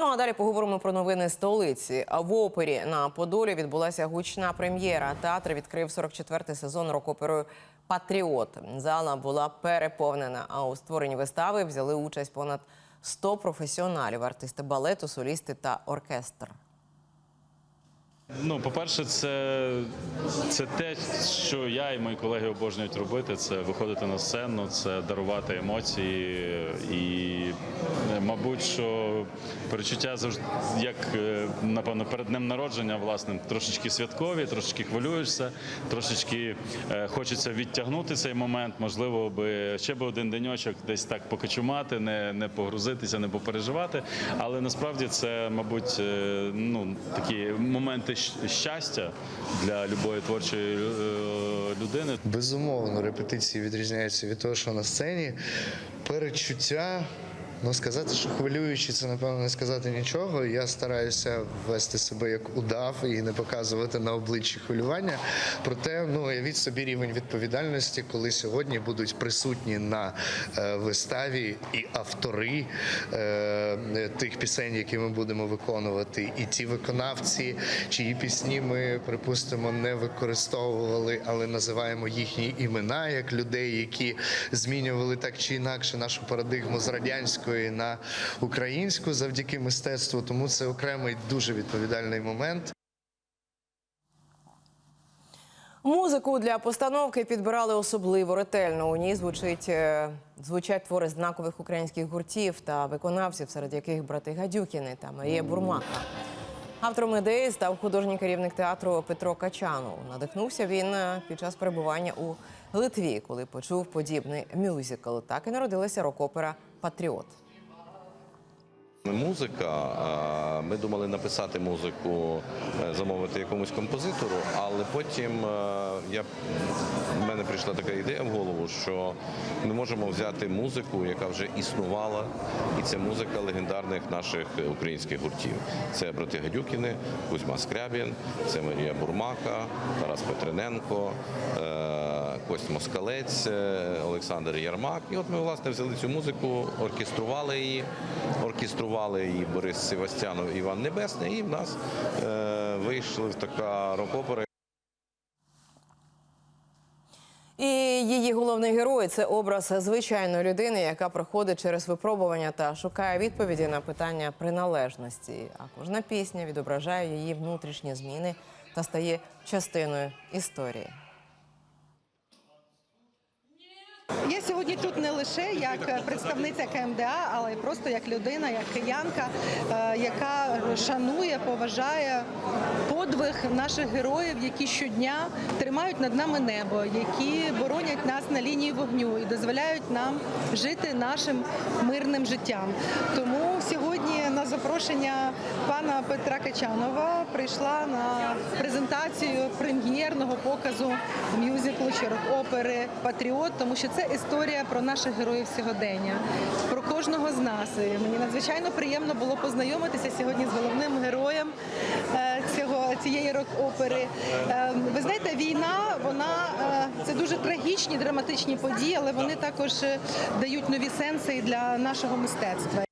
Ну а далі поговоримо про новини столиці. А в опері на Подолі відбулася гучна прем'єра. Театр відкрив 44-й сезон рок-оперою Патріот. Зала була переповнена. А у створенні вистави взяли участь понад 100 професіоналів, артисти балету, солісти та оркестр. Ну, по-перше, це, це те, що я і мої колеги обожнюють робити. Це виходити на сцену, це дарувати емоції. І, мабуть, що перечуття завжди, як е, напевно, перед днем народження, власне, трошечки святкові, трошечки хвилюєшся, трошечки е, хочеться відтягнути цей момент. Можливо, би ще би один деньочок десь так покачумати, не, не погрузитися, не попереживати. Але насправді це, мабуть, е, ну такі моменти щастя для любої творчої е, людини. Безумовно, репетиції відрізняються від того, що на сцені. Перечуття. Ну, сказати, що хвилюючи, це напевно не сказати нічого. Я стараюся вести себе як удав і не показувати на обличчі хвилювання. Проте, ну уявіть собі рівень відповідальності, коли сьогодні будуть присутні на е, виставі і автори е, тих пісень, які ми будемо виконувати, і ті виконавці, чиї пісні ми припустимо не використовували, але називаємо їхні імена як людей, які змінювали так чи інакше нашу парадигму з радянської на українську завдяки мистецтву. Тому це окремий дуже відповідальний момент. Музику для постановки підбирали особливо ретельно. У ній звучить е, звучать твори знакових українських гуртів та виконавців, серед яких брати Гадюкіни та Марія Бурмака. Автором ідеї став художній керівник театру Петро Качанов. Надихнувся він е, під час перебування у Литві, коли почув подібний мюзикл. Так і народилася рок-опера Патріот. Музика. Ми думали написати музику, е, замовити якомусь композитору, але потім е, я, в мене прийшла така ідея в голову, що ми можемо взяти музику, яка вже існувала, і це музика легендарних наших українських гуртів. Це брати Гадюкіни, Кузьма Скрябін, це Марія Бурмака, Тарас Петрененко, е, Кость Москалець, е, Олександр Ярмак. І от ми власне взяли цю музику, оркестрували її, оркестрували її Борис Севастянов, Іван Небесний, і в нас е, вийшла така рок-опера. І її головний герой це образ звичайної людини, яка проходить через випробування та шукає відповіді на питання приналежності. А кожна пісня відображає її внутрішні зміни та стає частиною історії. Я сьогодні тут не лише як представниця КМДА, але й просто як людина, як киянка, е, яка шанує, поважає подвиг наших героїв, які щодня тримають над нами небо, які боронять нас на лінії вогню і дозволяють нам жити нашим мирним життям. Тому сьогодні на запрошення пана Петра Качанова прийшла на презентацію прем'єрного показу мюзиклу чи рок-опери Патріот, тому що це історія про наших героїв сьогодення, про кожного з нас. І мені надзвичайно приємно було познайомитися сьогодні з головним героєм е, цього цієї рок-опери. Е, Ви знаєте, війна, вона е, це дуже трагічні, драматичні події, але вони також е, дають нові сенси для нашого мистецтва.